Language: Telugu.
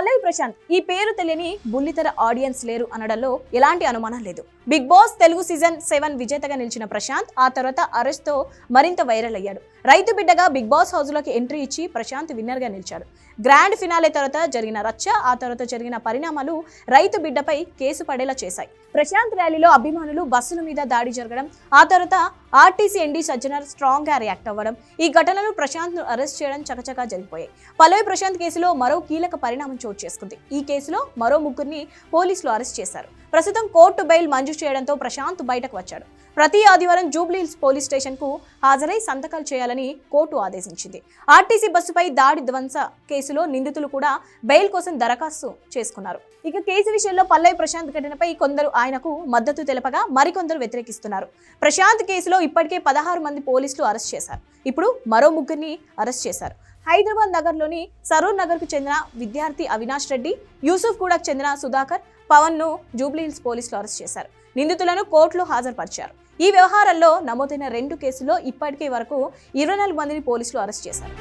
పల్లవి ప్రశాంత్. ఈ పేరు తెలియని బుల్లితెర ఆడియన్స్ లేరు అనడంలో ఎలాంటి అనుమానం లేదు. Bigg Boss Telugu season seven విజేతగా నిలిచిన ప్రశాంత్ ఆ తర్వాత అరెస్ట్తో మరింత వైరల్ అయ్యాడు. రైతు బిడ్డగా బిగ్ బాస్ హౌస్లోకి ఎంట్రీ ఇచ్చి ప్రశాంత్ విన్నర్గా నిలిచాడు. గ్రాండ్ ఫినాలే తర్వాత జరిగిన రచ్చ ఆ తర్వాత జరిగిన పరిణామాలు రైతు బిడ్డపై కేసు పడేలా చేశాయి. ప్రశాంత్ ర్యాలీలో అభిమానులు బస్సుల మీద దాడి జరగడం ఆ తర్వాత ఆర్టీసీ ఎండీ సజ్జనర్ స్ట్రాంగ్గా రియాక్ట్ అవ్వడం ఈ ఘటనలు ప్రశాంత్ను అరెస్ట్ చేయడం చకచకా జరిగిపోయాయి. పల్లవి ప్రశాంత్ కేసులో మరో కీలక పరిణామం చోటు చేసుకుంది. ఈ కేసులో మరో ముగ్గురిని పోలీసులు అరెస్ట్ చేశారు. ప్రస్తుతం కోర్టు బెయిల్ మంజూరు చేయడంతో ప్రశాంత్ బయటకు వచ్చాడు. ప్రతి ఆదివారం జూబ్లీహిల్స్ పోలీస్ స్టేషన్కు హాజరై సంతకాలు చేయాలని కోర్టు ఆదేశించింది. ఆర్టీసీ బస్సుపై దాడి ధ్వంస కేసులో నిందితులు కూడా బెయిల్ కోసం దరఖాస్తు చేసుకున్నారు. ఇక కేసు విషయంలో పల్లవి ప్రశాంత్ ఘటనపై కొందరు ఆయనకు మద్దతు తెలపగా మరికొందరు వ్యతిరేకిస్తున్నారు. ప్రశాంత్ కేసులో ఇప్పటికే పదహారు మంది పోలీసులు అరెస్ట్ చేశారు. ఇప్పుడు మరో ముగ్గురిని అరెస్ట్ చేశారు. హైదరాబాద్ నగర్లోని సరూర్ నగర్కు చెందిన విద్యార్థి అవినాష్ రెడ్డి యూసుఫ్ కూడా చెందిన సుధాకర్ పవన్ను జూబ్లీహిల్స్ పోలీసులు అరెస్ట్ చేశారు. నిందితులను కోర్టులో హాజరుపరిచారు. ఈ వ్యవహారంలో నమోదైన రెండు కేసుల్లో ఇప్పటికే వరకు ఇరవై నాలుగు మందిని పోలీసులు అరెస్ట్ చేశారు.